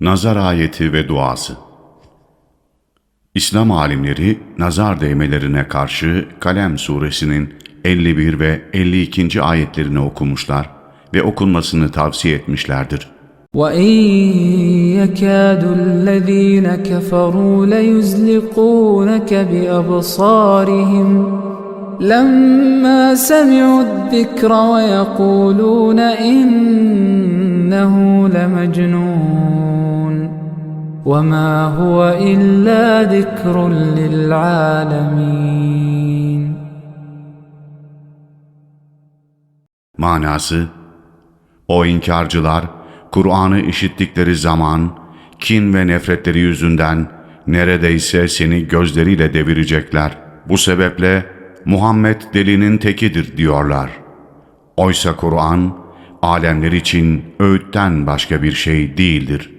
Nazar ayeti ve duası İslam alimleri nazar değmelerine karşı Kalem suresinin 51 ve 52. ayetlerini okumuşlar ve okunmasını tavsiye etmişlerdir. وَإِنْ يَكَادُ الَّذ۪ينَ كَفَرُوا لَيُزْلِقُونَكَ بِأَبْصَارِهِمْ لَمَّا سَمِعُوا الذِّكْرَ وَيَقُولُونَ إِنَّهُ لَمَجْنُونَ وَمَا هُوَ إِلَّا ذِكْرٌ لِلْعَالَمِينَ Manası, o inkarcılar, Kur'an'ı işittikleri zaman, kin ve nefretleri yüzünden neredeyse seni gözleriyle devirecekler. Bu sebeple Muhammed delinin tekidir diyorlar. Oysa Kur'an, alemler için öğütten başka bir şey değildir.''